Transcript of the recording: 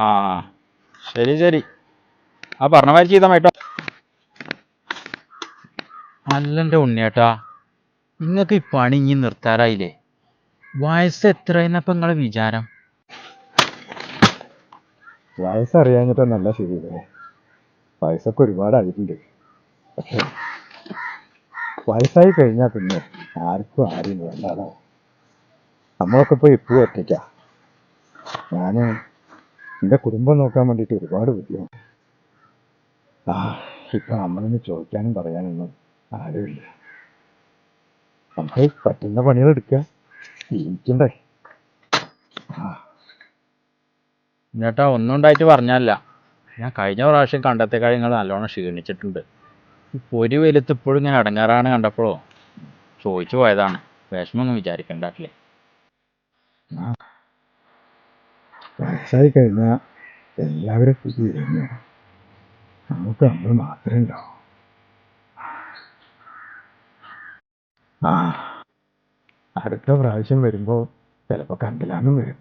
ആ ശരി ശരി. ആ പറഞ്ഞ മാതിരി ചെയ്താൽ മതി കേട്ടോ അല്ലെന്റെ ഉണ്ണിയേട്ടാ. നിങ്ങൾക്ക് ഈ പണി ഇനി നിർത്താറായില്ലേ? വയസ്സ് എത്രയെന്നപ്പം നിങ്ങളെ വിചാരം? വയസ്സറിയാഞ്ഞിട്ട് നല്ല ശരിയല്ലേ? വയസ്സൊക്കെ ഒരുപാട് ആയിട്ടുണ്ട് പക്ഷേ വയസ്സായി കഴിഞ്ഞാൽ പിന്നെ ആർക്കും ആരും വേണ്ടാതാവും നമ്മളൊക്കെ ഇപ്പോൾ എപ്പോഴും ഒറ്റയ്ക്കാ. ഞാൻ എന്റെ കുടുംബം നോക്കാൻ വേണ്ടിയിട്ട് ഒരുപാട് ബുദ്ധിമുട്ട്. ആ ഇപ്പം നമ്മളൊന്ന് ചോദിക്കാനും പറയാനൊന്നും ആരുമില്ല. നമുക്ക് പറ്റുന്ന പണികൾ എടുക്കുക ജീവിക്കണ്ടേ എന്നിട്ടാ ഒന്നും ഉണ്ടായിട്ട് പറഞ്ഞല്ല ഞാൻ കഴിഞ്ഞ പ്രാവശ്യം കണ്ടത്തെ കാര്യങ്ങൾ നല്ലോണം ക്ഷീണിച്ചിട്ടുണ്ട്. ഈ പൊരി വെലുത്ത് ഇപ്പോഴും ഞാൻ അടങ്ങാറാണ് കണ്ടപ്പോഴോ? ചോദിച്ചു പോയതാണ്. വിഷമൊന്നും വിചാരിക്കണ്ടല്ലേ വയസ്സായി കഴിഞ്ഞാൽ എല്ലാവരും കഴിഞ്ഞു നമുക്ക് നമ്മൾ മാത്രമേ ഉണ്ടാവും ആ. അടുത്ത പ്രാവശ്യം വരുമ്പോൾ ചിലപ്പോൾ കണ്ടില്ലാന്നും വരും.